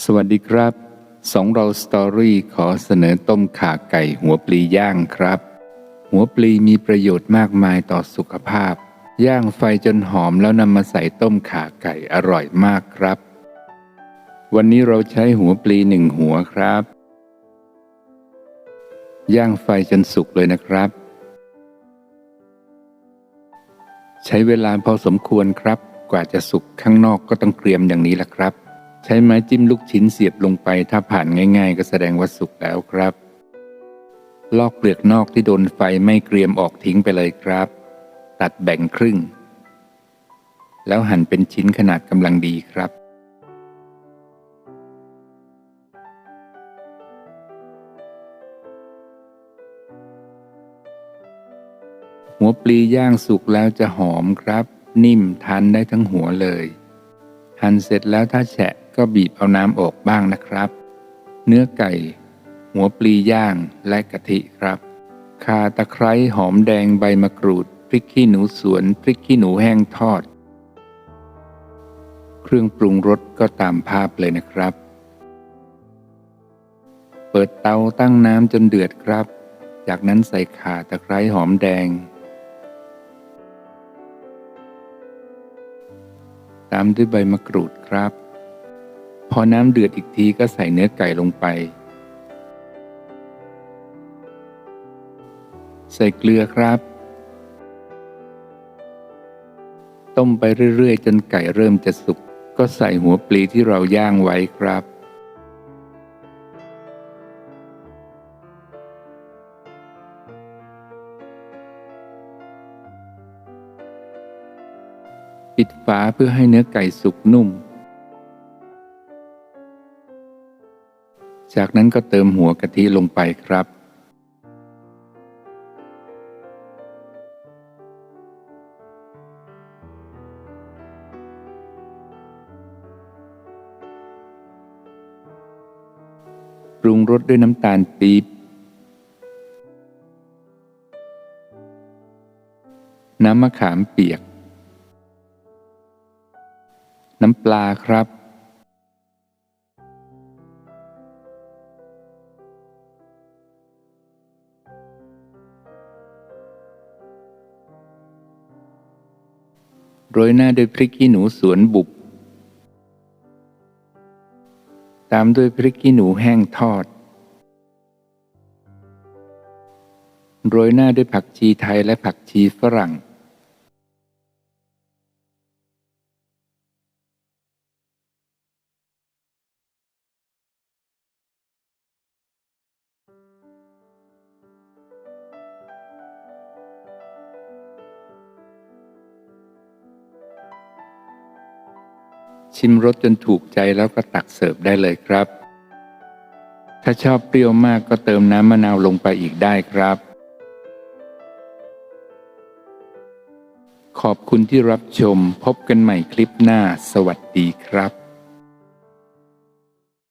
สวัสดีครับสองเราสตอรี่ขอเสนอต้มข่าไก่หัวปลีย่างครับ หัวปลีมีประโยชน์มากมายต่อสุขภาพ ย่างไฟจนหอมแล้วนำมาใส่ต้มข่าไก่อร่อยมากครับ วันนี้เราใช้หัวปลีหนึ่งหัวครับ ย่างไฟจนสุกเลยนะครับ ใช้เวลาพอสมควรครับ กว่าจะสุกข้างนอกก็ต้องเกรียมอย่างนี้แหละครับ ใช้ไม้จิ้มลูกชิ้นเสียบลงไปถ้าผ่านง่าย ๆ ก็แสดงว่าสุกแล้วครับ ลอกเปลือกนอกที่โดนไฟไม่เกรียมออกทิ้งไปเลยครับ ตัดแบ่งครึ่ง แล้วหั่นเป็นชิ้นขนาดกำลังดีครับ หัวปลีย่างสุกแล้วจะหอมครับ นิ่มทานได้ทั้งหัวเลย หั่นเสร็จแล้วถ้าแฉะก็บีบเอาน้ำออกบ้างนะครับ เนื้อไก่ หัวปลีย่างและกะทิครับข่าตะไคร้หอมแดงใบมะกรูด พริกขี้หนูสวน พริกขี้หนูแห้งทอด เครื่องปรุงรสก็ตามภาพเลยนะครับ เปิดเตาตั้งน้ำจนเดือดครับ จากนั้นใส่ข่าตะไคร้หอมแดง ตามด้วยใบมะกรูดครับ พอน้ำเดือดอีกทีก็ใส่เนื้อไก่ลงไป ใส่เกลือครับ ต้มไปเรื่อยๆ จนไก่เริ่มจะสุก ก็ใส่หัวปลีที่เราย่างไว้ครับ ปิดฝาเพื่อให้เนื้อไก่สุกนุ่ม จากนั้นก็เติมหัวกะทิลงไปครับ ปรุงรสด้วยน้ำตาลปี๊บน้ำมะขามเปียก น้ำปลาครับ โรยหน้าด้วยพริกขี้หนูสวนบุบ ตามด้วยพริกขี้หนูแห้งทอด โรยหน้าด้วยผักชีไทยและผักชีฝรั่ง ชิมรสจนถูกใจแล้วก็ตักเสิร์ฟได้เลยครับ ถ้าชอบเปรี้ยวมากก็เติมน้ำมะนาวลงไปอีกได้ครับ ขอบคุณที่รับชมพบกันใหม่คลิปหน้า สวัสดีครับ